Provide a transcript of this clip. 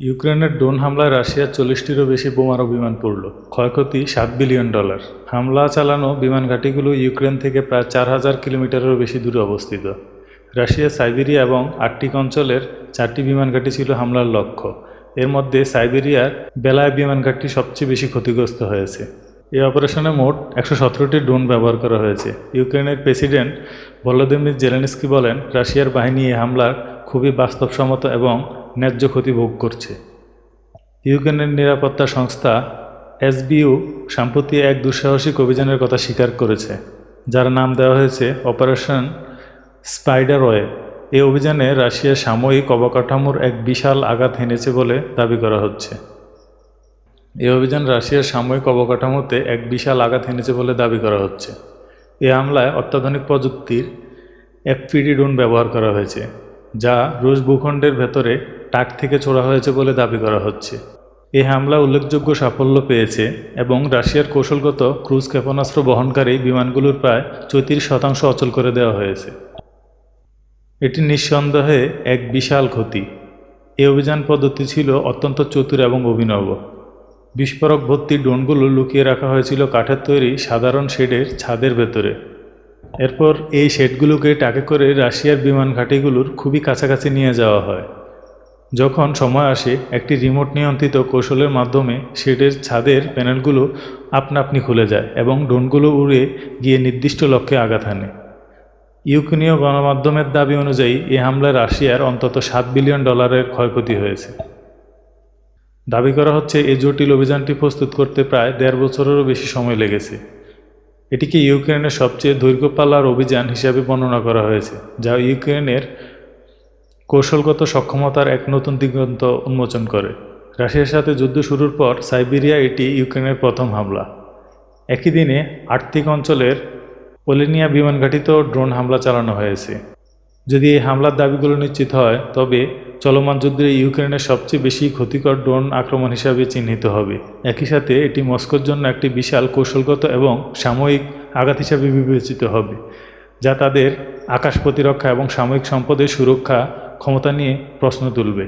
ইউক্রেনের ড্রোন হামলায় রাশিয়ার চল্লিশটিরও বেশি বোমারু বিমান পড়ল। ক্ষয়ক্ষতি সাত বিলিয়ন ডলার। হামলা চালানো বিমান ঘাঁটিগুলো ইউক্রেন থেকে প্রায় চার হাজার কিলোমিটারেরও বেশি দূরে অবস্থিত। রাশিয়ার সাইবেরিয়া এবং আর্কটিক অঞ্চলের চারটি বিমান ঘাঁটি ছিল হামলার লক্ষ্য। এর মধ্যে সাইবেরিয়ার বেলায় বিমান ঘাঁটি সবচেয়ে বেশি ক্ষতিগ্রস্ত হয়েছে। এই অপারেশনে মোট একশো সতেরোটি ড্রোন ব্যবহার করা হয়েছে। ইউক্রেনের প্রেসিডেন্ট ভলোদিমির জেলেনস্কি বলেন, রাশিয়ার বাহিনী এই হামলার খুবই বাস্তবসম্মত এবং ন্যায্য ক্ষতি ভোগ করছে। ইউক্রেনের নিরাপত্তা সংস্থা এসবিইউ সম্প্রতি এক দুঃসাহসিক অভিযানের কথা স্বীকার করেছে, যার নাম দেওয়া হয়েছে অপারেশন স্পাইডার ওয়ে এই অভিযানে রাশিয়ার সাময়িক অবকাঠামোর এক বিশাল আঘাত হেনেছে বলে দাবি করা হচ্ছে। এই অভিযান রাশিয়ার সাময়িক অবকাঠামোতে এক বিশাল আঘাত হেনেছে বলে দাবি করা হচ্ছে। এই হামলায় অত্যাধুনিক প্রযুক্তির এফপিডি ড্রোন ব্যবহার করা হয়েছে, যা রুশ ভূখণ্ডের ভেতরে টাক থেকে ছোড়া হয়েছে বলে দাবি করা হচ্ছে। এই হামলা উল্লেখযোগ্য সাফল্য পেয়েছে এবং রাশিয়ার কৌশলগত ক্রুজ ক্ষেপণাস্ত্র বহনকারী বিমানগুলোর প্রায় চৌত্রিশ শতাংশ অচল করে দেওয়া হয়েছে। এটি নিঃসন্দেহে এক বিশাল ক্ষতি। এ অভিযান পদ্ধতি ছিল অত্যন্ত চতুর এবং অভিনব। বিস্ফোরক ভর্তি ড্রোনগুলো লুকিয়ে রাখা হয়েছিল কাঠের তৈরি সাধারণ শেডের ছাদের ভেতরে। এরপর এই শেডগুলোকে টাকে করে রাশিয়ার বিমান ঘাঁটিগুলোর খুবই কাছাকাছি নিয়ে যাওয়া হয়। যখন সময় আসে, একটি রিমোট নিয়ন্ত্রিত কৌশলের মাধ্যমে শেডের ছাদের প্যানেলগুলো আপনা আপনি খুলে যায় এবং ড্রোনগুলো উড়ে গিয়ে নির্দিষ্ট লক্ষ্যে আঘাত হানে। ইউক্রেনীয় গণমাধ্যমের দাবি অনুযায়ী এই হামলায় রাশিয়ার অন্তত সাত বিলিয়ন ডলারের ক্ষয়ক্ষতি হয়েছে। দাবি করা হচ্ছে এই জটিল অভিযানটি প্রস্তুত করতে প্রায় দেড় বছরেরও বেশি সময় লেগেছে। এটিকে ইউক্রেনের সবচেয়ে দৈর্ঘ্যপাল্লার অভিযান হিসাবে বর্ণনা করা হয়েছে, যা ইউক্রেনের কৌশলগত সক্ষমতার এক নতুন দিগন্ত উন্মোচন করে। রাশিয়ার সাথে যুদ্ধ শুরুর পর সাইবেরিয়া এটি ইউক্রেনের প্রথম হামলা। একই দিনে আর্থিক অঞ্চলের পোলেনিয়া বিমান ঘাঁটিতেও ড্রোন হামলা চালানো হয়েছে। যদি এই হামলার দাবিগুলো নিশ্চিত হয়, তবে চলমান যুদ্ধে ইউক্রেনের সবচেয়ে বেশি ক্ষতিকর ড্রোন আক্রমণ হিসাবে চিহ্নিত হবে। একই সাথে এটি মস্কোর জন্য একটি বিশাল কৌশলগত এবং সাময়িক আঘাত হিসাবে বিবেচিত হবে, যা তাদের আকাশ প্রতিরক্ষা এবং সাময়িক সম্পদের সুরক্ষা ক্ষমতা নিয়ে প্রশ্ন তুলবে।